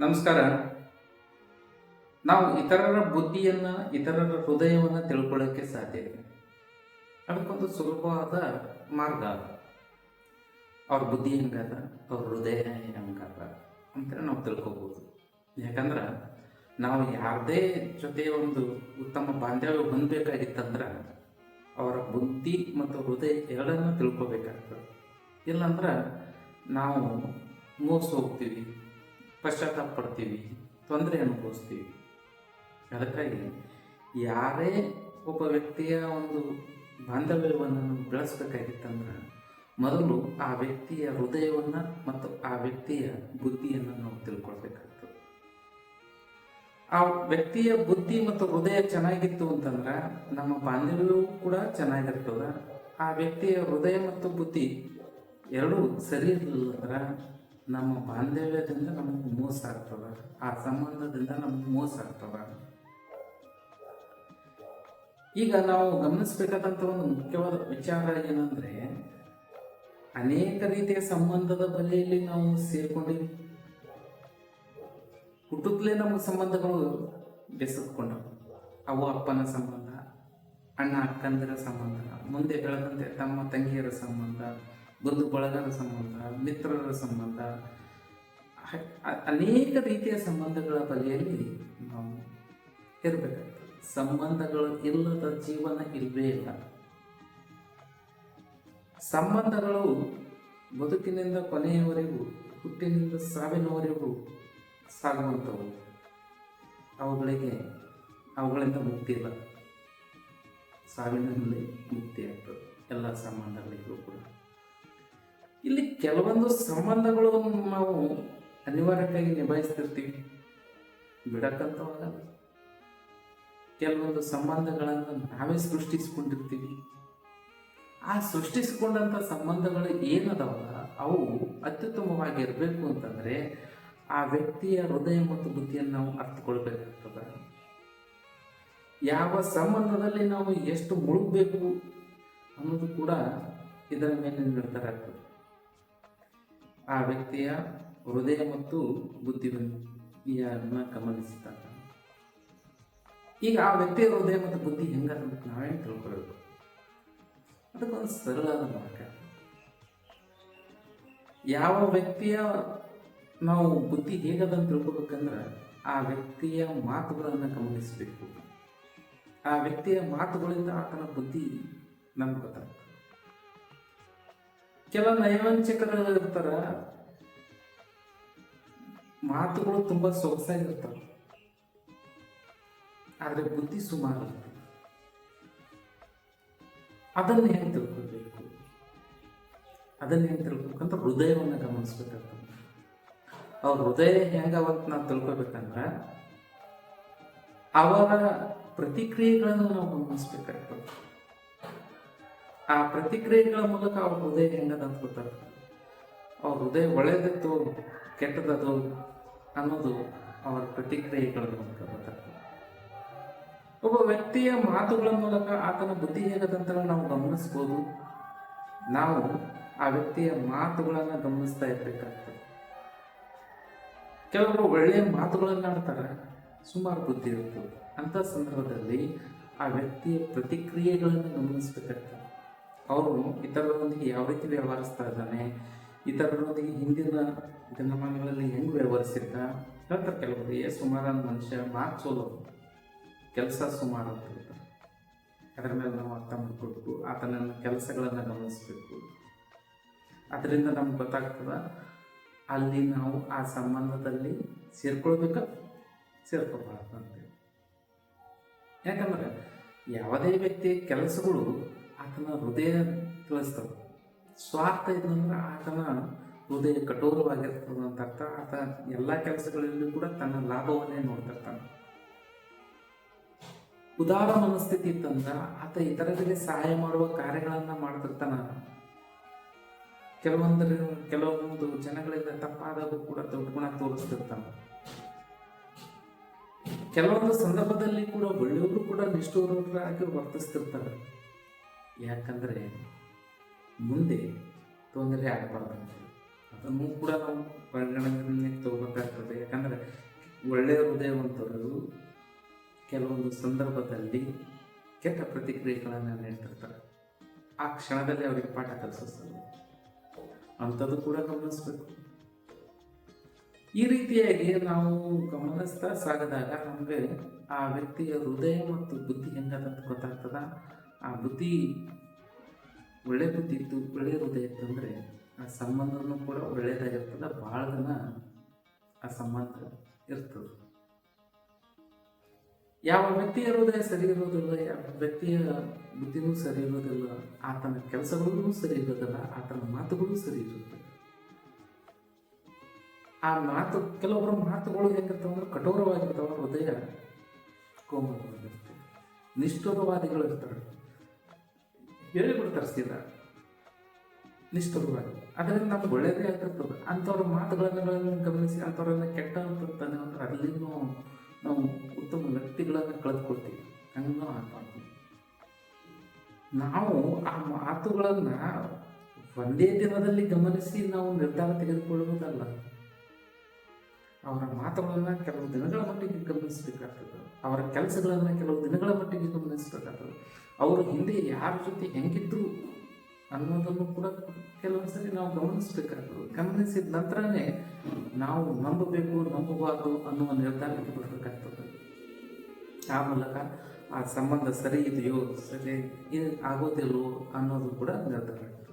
ನಮಸ್ಕಾರ. ನಾವು ಇತರರ ಬುದ್ಧಿಯನ್ನು, ಇತರರ ಹೃದಯವನ್ನು ತಿಳ್ಕೊಳ್ಳೋಕ್ಕೆ ಸಾಧ್ಯ ಇದೆ. ಅದಕ್ಕೊಂದು ಸುಲಭವಾದ ಮಾರ್ಗ ಅದು. ಅವ್ರ ಬುದ್ಧಿ ಹೆಂಗದ, ಅವ್ರ ಹೃದಯ ಹೆಂಗದ ಅಂತೇಳಿ ನಾವು ತಿಳ್ಕೊಬೋದು. ಯಾಕಂದ್ರೆ ನಾವು ಯಾರದೇ ಜೊತೆ ಒಂದು ಉತ್ತಮ ಬಾಂಧವ್ಯ ಹೊಂದಬೇಕಾಗಿತ್ತಂದ್ರೆ ಅವರ ಬುದ್ಧಿ ಮತ್ತು ಹೃದಯ ಎರಡನ್ನೂ ತಿಳ್ಕೊಬೇಕಾಗ್ತದೆ. ಇಲ್ಲಾಂದ್ರೆ ನಾವು ಮೋಸ ಹೋಗ್ತೀವಿ ಪಶ್ಚಾತ್ತಾಪ ಪಡ್ತೀವಿ, ತೊಂದರೆ ಅನುಭವಿಸ್ತೀವಿ. ಅದಕ್ಕಾಗಿ ಯಾರೇ ಒಬ್ಬ ವ್ಯಕ್ತಿಯ ಒಂದು ಬಾಂಧವ್ಯವನ್ನು ನಾವು ಬೆಳೆಸ್ಬೇಕಾಗಿತ್ತಂದ್ರೆ, ಮೊದಲು ಆ ವ್ಯಕ್ತಿಯ ಹೃದಯವನ್ನು ಮತ್ತು ಆ ವ್ಯಕ್ತಿಯ ಬುದ್ಧಿಯನ್ನು ನಾವು ತಿಳ್ಕೊಳ್ಬೇಕಾಗ್ತದೆ. ಆ ವ್ಯಕ್ತಿಯ ಬುದ್ಧಿ ಮತ್ತು ಹೃದಯ ಚೆನ್ನಾಗಿತ್ತು ಅಂತಂದ್ರೆ, ನಮ್ಮ ಬಾಂಧವ್ಯವೂ ಕೂಡ ಚೆನ್ನಾಗಿರ್ತದೆ. ಆ ವ್ಯಕ್ತಿಯ ಹೃದಯ ಮತ್ತು ಬುದ್ಧಿ ಎರಡೂ ಸರಿ ಇರಲಿಲ್ಲ ಅಂದ್ರೆ ನಮ್ಮ ಬಾಂಧವ್ಯದಿಂದ ನಮಗೆ ಮೋಸ ಆಗ್ತದ, ಆ ಸಂಬಂಧದಿಂದ ನಮಗೆ ಮೋಸ ಆಗ್ತದ. ಈಗ ನಾವು ಗಮನಿಸಬೇಕಾದಂತ ಒಂದು ಮುಖ್ಯವಾದ ವಿಚಾರ ಏನಂದ್ರೆ, ಅನೇಕ ರೀತಿಯ ಸಂಬಂಧದ ಬಲೆಯಲ್ಲಿ ನಾವು ಸೇರ್ಕೊಂಡಿವಿ. ಹುಟ್ಟುತ್ತಲೇ ನಮ್ಮ ಸಂಬಂಧಗಳು ಬೆಸತ್ಕೊಂಡವು ಅವು ಅಪ್ಪನ ಸಂಬಂಧ, ಅಣ್ಣ ಅಕ್ಕಂದಿರ ಸಂಬಂಧ, ಮುಂದೆ ಬೆಳೆದಂತೆ ತಮ್ಮ ತಂಗಿಯರ ಸಂಬಂಧ ಬಂಧು ಬಳಗದ ಸಂಬಂಧ, ಮಿತ್ರರ ಸಂಬಂಧ ಅನೇಕ ರೀತಿಯ ಸಂಬಂಧಗಳ ಬಗೆಯಲ್ಲಿ ನಾವು ಇರಬೇಕು ಸಂಬಂಧಗಳು ಇಲ್ಲದ ಜೀವನ ಇಲ್ಲವೇ ಇಲ್ಲ. ಸಂಬಂಧಗಳು ಬದುಕಿನಿಂದ ಕೊನೆಯವರೆಗೂ, ಹುಟ್ಟಿನಿಂದ ಸಾವಿನವರೆಗೂ ಸಾಗುವಂಥವು. ಅವುಗಳಿಗೆ, ಅವುಗಳಿಂದ ಮುಕ್ತಿ ಇಲ್ಲ. ಸಾವಿನಲ್ಲಿ ಮುಕ್ತಿ ಆಗ್ತದೆ. ಎಲ್ಲ ಸಂಬಂಧಗಳಿಗೂ ಕೂಡ. ಇಲ್ಲಿ ಕೆಲವೊಂದು ಸಂಬಂಧಗಳು ನಾವು ಅನಿವಾರ್ಯವಾಗಿ ನಿಭಾಯಿಸ್ತಿರ್ತೀವಿ. ಬಿಡಕ್ಕಂತವಾಗಲ್ಲ ಕೆಲವೊಂದು ಸಂಬಂಧಗಳನ್ನು ನಾವೇ ಸೃಷ್ಟಿಸ್ಕೊಂಡಿರ್ತೀವಿ. ಆ ಸೃಷ್ಟಿಸಿಕೊಂಡಂಥ ಸಂಬಂಧಗಳು ಏನದವಲ್ಲ ಅವು ಅತ್ಯುತ್ತಮವಾಗಿರಬೇಕು ಅಂತಂದ್ರೆ ಆ ವ್ಯಕ್ತಿಯ ಹೃದಯ ಮತ್ತು ಬುದ್ಧಿಯನ್ನು ನಾವು ಅರ್ಥಕೊಳ್ಬೇಕಾಗ್ತದೆ. ಯಾವ ಸಂಬಂಧದಲ್ಲಿ ನಾವು ಎಷ್ಟು ಮುಳುಗಬೇಕು ಅನ್ನೋದು ಕೂಡ ಇದರ ಮೇಲೆ ನಿರ್ಧಾರ ಆಗ್ತದೆ. ಆ ವ್ಯಕ್ತಿಯ ಹೃದಯ ಮತ್ತು ಬುದ್ಧಿಯನ್ನ ಗಮನಿಸಿದಾಗ. ಈಗ ಆ ವ್ಯಕ್ತಿಯ ಹೃದಯ ಮತ್ತು ಬುದ್ಧಿ ಹೆಂಗ ಅಂತ ನಾವೇ ತಿಳ್ಕೊಳ್ಬೇಕು ಅದಕ್ಕೊಂದು ಸರಳವಾದ ಮಾರ್ಗ. ಯಾವ ವ್ಯಕ್ತಿಯ ನಾವು ಬುದ್ಧಿ ಹೇಗದಂತ ತಿಳ್ಕೊಬೇಕಂದ್ರೆ ಆ ವ್ಯಕ್ತಿಯ ಮಾತುಗಳನ್ನು ಗಮನಿಸಬೇಕು. ಆ ವ್ಯಕ್ತಿಯ ಮಾತುಗಳಿಂದ ಆತನ ಬುದ್ಧಿ ನಮ್ಗೆ ಗೊತ್ತಾಗ್ತದೆ. ಕೆಲ ನಯವಂಚಕರು ಇರ್ತಾರ, ಮಾತುಗಳು ತುಂಬಾ ಸೊಗಸಾಗಿರ್ತಾವ. ಆದ್ರೆ ಬುದ್ಧಿ ಸುಮಾರು. ಅದನ್ನ ಹೆಂಗ್ ತಿಳ್ಕೊಳ್ಬೇಕು? ಅದನ್ನ ಹೆಂಗ್ ತಿಳ್ಕೊಬೇಕಂತ ಹೃದಯವನ್ನು ಗಮನಿಸ್ಬೇಕಾಗ್ತದೆ. ಅವ್ರ ಹೃದಯ ಹೆಂಗವಂತ ನಾವು ತಿಳ್ಕೊಬೇಕಂದ್ರ ಅವರ ಪ್ರತಿಕ್ರಿಯೆಗಳನ್ನು ನಾವು ಗಮನಿಸ್ಬೇಕಾಗ್ತದೆ. ಆ ಪ್ರತಿಕ್ರಿಯೆಗಳ ಮೂಲಕ ಅವ್ರ ಹೃದಯ ಹೆಂಗದ ಅಂತ ಅವ್ರ ಹೃದಯ ಒಳ್ಳೇದಿತ್ತು ಕೆಟ್ಟದದು ಅನ್ನೋದು ಅವರ ಪ್ರತಿಕ್ರಿಯೆಗಳ ಮೂಲಕ ಒಬ್ಬ ವ್ಯಕ್ತಿಯ ಮಾತುಗಳ ಮೂಲಕ ಆತನ ಬುದ್ಧಿ ಹೇಗದಂತ ನಾವು ಗಮನಿಸ್ಬೋದು. ನಾವು ಆ ವ್ಯಕ್ತಿಯ ಮಾತುಗಳನ್ನು ಗಮನಿಸ್ತಾ ಇರ್ಬೇಕಾಗ್ತದೆ. ಕೆಲವರು ಒಳ್ಳೆಯ ಮಾತುಗಳನ್ನು ಆಡ್ತಾರೆ, ಸುಮಾರು ಬುದ್ಧಿ ಇರ್ತದೆ. ಅಂತ ಸಂದರ್ಭದಲ್ಲಿ ಆ ವ್ಯಕ್ತಿಯ ಪ್ರತಿಕ್ರಿಯೆಗಳನ್ನು ಗಮನಿಸಬೇಕಾಗ್ತದೆ. ಅವನು ಇತರರೊಂದಿಗೆ ಯಾವ ರೀತಿ ವ್ಯವಹರಿಸ್ತಾ ಇದ್ದಾನೆ, ಇತರರೊಂದಿಗೆ ಹಿಂದಿನ ದಿನಮಾನಗಳಲ್ಲಿ ಹೆಂಗೆ ವ್ಯವಹರಿಸಿದ್ದ ಹೇಳ್ತಾರೆ ಕೆಲವರು, ಏ ಸುಮಾರ ಮನುಷ್ಯ ಮಾತು ಸೋಲೋ ಕೆಲಸ ಸುಮಾರು ಅಂತ ಹೇಳ್ತಾರೆ. ಅದರ ಮೇಲೆ ನಾವು ಅರ್ಥ ಮಾಡಿಕೊಟ್ಟು ಆತನ ಕೆಲಸಗಳನ್ನು ಗಮನಿಸಬೇಕು. ಅದರಿಂದ ನಮ್ಗೆ ಗೊತ್ತಾಗ್ತದ, ಅಲ್ಲಿ ನಾವು ಆ ಸಂಬಂಧದಲ್ಲಿ ಸೇರ್ಕೊಳ್ಬೇಕ ಸೇರ್ಕೋಬಾರ್ದು ಅಂತೇಳಿ ಯಾಕಂದ್ರೆ, ಯಾವುದೇ ವ್ಯಕ್ತಿಯ ಕೆಲಸಗಳು ಆತನ ಹೃದಯ ತಿಳಿಸ್ತವೆ. ಸ್ವಾರ್ಥ ಇದ್ದಂದ್ರೆ ಆತನ ಹೃದಯ ಕಠೋರವಾಗಿರ್ತದೆ ಅಂತ ಅರ್ಥ. ಆತ ಎಲ್ಲ ಕೆಲಸಗಳಲ್ಲೂ ಕೂಡ ತನ್ನ ಲಾಭವನ್ನೇ ನೋಡ್ತಿರ್ತಾನೆ. ಉದಾರ ಮನಸ್ಥಿತಿ ಇತ್ತಂದ್ರೆ ಆತ ಇತರರಿಗೆ ಸಹಾಯ ಮಾಡುವ ಕಾರ್ಯಗಳನ್ನ ಮಾಡ್ತಿರ್ತಾನ. ಕೆಲವೊಂದರ, ಕೆಲವೊಂದು ಜನಗಳಿಂದ ತಪ್ಪಾದಾಗೂ ಕೂಡ ದೊಡ್ಡ ಗುಣ ತೋರಿಸ್ತಿರ್ತಾನೆ. ಕೆಲವೊಂದು ಸಂದರ್ಭದಲ್ಲಿ ಕೂಡ ಒಳ್ಳೆಯವರು ಕೂಡ ನಿಷ್ಠೂರರಾಗಿ ವರ್ತಿಸ್ತಿರ್ತಾರೆ. ಯಾಕಂದ್ರೆ ಮುಂದೆ ತೊಂದರೆ ಆಗಬಾರ್ದು ಅದನ್ನು ಕೂಡ ನಾವು ಪರಿಗಣನೆ ತಗೋಬೇಕಾಗ್ತದೆ. ಯಾಕಂದ್ರೆ ಒಳ್ಳೆಯ ಹೃದಯವಂತರು ಕೆಲವೊಂದು ಸಂದರ್ಭದಲ್ಲಿ ಕೆಟ್ಟ ಪ್ರತಿಕ್ರಿಯೆಗಳನ್ನು ನೀಡ್ತಿರ್ತಾರೆ. ಆ ಕ್ಷಣದಲ್ಲಿ ಅವರಿಗೆ ಪಾಠ ಕಲಿಸೋದು ಅಂಥದ್ದು ಕೂಡ ಗಮನಿಸ್ಬೇಕು. ಈ ರೀತಿಯಾಗಿ ನಾವು ಗಮನಿಸ್ತಾ ಸಾಗದಾಗ ನಮಗೆ ಆ ವ್ಯಕ್ತಿಯ ಹೃದಯ ಮತ್ತು ಬುದ್ಧಿ ಹೆಂಗದಂತ ಗೊತ್ತಾಗ್ತದ? ಆ ಬುದ್ಧಿ ಒಳ್ಳೆ ಬುದ್ಧಿ ಇತ್ತು, ಒಳ್ಳೆಯ ಹೃದಯ ಇತ್ತು ಅಂದರೆ ಆ ಸಂಬಂಧನೂ ಕೂಡ ಒಳ್ಳೆಯದಾಗಿರ್ತದೆ, ಭಾಳ ಜನ ಆ ಸಂಬಂಧ ಇರ್ತದೆ. ಯಾವ ವ್ಯಕ್ತಿಯ ಹೃದಯ ಸರಿ ಇರೋದಿಲ್ಲ ಯಾವ ವ್ಯಕ್ತಿಯ ಬುದ್ಧಿನೂ ಸರಿ ಇರೋದಿಲ್ಲ ಆತನ ಕೆಲಸಗಳೂ ಸರಿ ಇರೋದಿಲ್ಲ ಆತನ ಮಾತುಗಳು ಸರಿ ಇರುತ್ತೆ ಆ ಮಾತು, ಕೆಲವೊಬ್ಬರ ಮಾತುಗಳು ಹೇಗಿರ್ತಾವಂದ್ರೆ ಕಠೋರವಾಗಿರ್ತಾವ ಹೃದಯ ಕೋಮಲವಾಗಿರುತ್ತೆ ನಿಷ್ಠುರವಾದಿಗಳು ಇರ್ತಾರೆ. ಹೇಳಿಬಿಡ್ತಾರೆ ತರಿಸ್ತಿಲ್ಲ. ನಿಷ್ಠುರವಾಗಿ ಅದರಿಂದ ನಮ್ಗೆ ಒಳ್ಳೇದೇ ಆಗಿರ್ತದೆ ಅಂಥವ್ರ ಮಾತುಗಳನ್ನು ಗಮನಿಸಿ, ಅಂಥವ್ರನ್ನ ಕೆಟ್ಟ ಅಂತಂತಾನೆ ಅಂದ್ರೆ ಅಲ್ಲಿನೂ ನಾವು ಉತ್ತಮ ವ್ಯಕ್ತಿಗಳನ್ನು ಕಳೆದುಕೊಳ್ತೀವಿ. ಹಂಗೂ ಆಗ್ಬಾರ್ದು. ನಾವು ಆ ಮಾತುಗಳನ್ನು ಒಂದೇ ದಿನದಲ್ಲಿ ಗಮನಿಸಿ ನಾವು ನಿರ್ಧಾರ ತೆಗೆದುಕೊಳ್ಳುವುದಲ್ಲ. ಅವರ ಮಾತುಗಳನ್ನು ಕೆಲವು ದಿನಗಳ ಮಟ್ಟಿಗೆ ಗಮನಿಸಬೇಕಾಗ್ತದೆ. ಅವರ ಕೆಲಸಗಳನ್ನು ಕೆಲವು ದಿನಗಳ ಮಟ್ಟಿಗೆ ಗಮನಿಸಬೇಕಾಗ್ತದೆ. ಅವರು ಹಿಂದೆ ಯಾರ ಜೊತೆ ಹೆಂಗಿದ್ರು ಅನ್ನೋದನ್ನು ಕೂಡ ಕೆಲವೊಂದ್ಸರಿ ನಾವು ಗಮನಿಸಬೇಕಾಗ್ತದೆ. ಗಮನಿಸಿದ ನಂತರನೇ ನಾವು ನಂಬಬೇಕು, ನಂಬಬಾರ್ದು ಅನ್ನುವ ನಿರ್ಧಾರಕ್ಕೆ ಬರಬೇಕಾಗ್ತದೆ. ಆ ಮೂಲಕ ಆ ಸಂಬಂಧ ಸರಿ ಇದೆಯೋ, ಸರಿ ಆಗೋದಿಲ್ಲವೋ ಅನ್ನೋದು ಕೂಡ ನಿರ್ಧಾರ.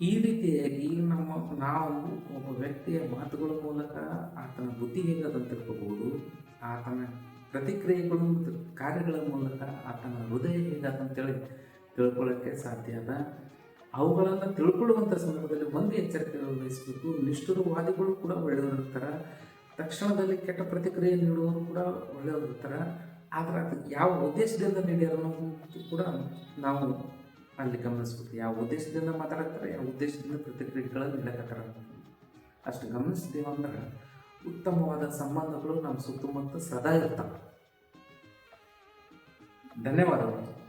ಈ ರೀತಿಯಾಗಿ ನಮ್ಮ, ನಾವು ಒಬ್ಬ ವ್ಯಕ್ತಿಯ ಮಾತುಗಳ ಮೂಲಕ ಆತನ ಬುದ್ಧಿ ಹೇಗದಂತ ತಿಳ್ಕೋಬಹುದು ಆತನ ಪ್ರತಿಕ್ರಿಯೆಗಳು ಕಾರ್ಯಗಳ ಮೂಲಕ ಆತನ ಹೃದಯ ಹೇಗದಂತೇಳಿ ತಿಳ್ಕೊಳ್ಳೋಕ್ಕೆ ಸಾಧ್ಯ ಅದ? ಅವುಗಳನ್ನು ತಿಳ್ಕೊಳ್ಳುವಂಥ ಸಂದರ್ಭದಲ್ಲಿ ಒಂದು ಎಚ್ಚರಿಕೆ ವಹಿಸಬೇಕು. ನಿಷ್ಠುರವಾದಿಗಳು ಕೂಡ ಒಳ್ಳೆಯವರಿರ್ತಾರೆ ತಕ್ಷಣದಲ್ಲಿ ಕೆಟ್ಟ ಪ್ರತಿಕ್ರಿಯೆ ನೀಡುವವರು ಕೂಡ ಒಳ್ಳೆಯವರಿರ್ತಾರೆ ಆದರೆ ಅದು ಯಾವ ಉದ್ದೇಶದಿಂದ ಅನ್ನೋದು ಕೂಡ ನಾವು ಅಲ್ಲಿ ಗಮನಿಸ್ಬೇಕು. ಯಾವ ಉದ್ದೇಶದಿಂದ ಮಾತಾಡ್ತಾರೆ, ಯಾವ ಉದ್ದೇಶದಿಂದ ಪ್ರತಿಕ್ರಿಯೆಗಳನ್ನು ನೀಡಕತ್ತಾರ ಅಷ್ಟು ಗಮನಿಸ್ತೀವಂದ್ರೆ ಉತ್ತಮವಾದ ಸಂಬಂಧಗಳು ನಮ್ಮ ಸುತ್ತಮುತ್ತ ಸದಾ ಇರ್ತವೆ. ಧನ್ಯವಾದಗಳು.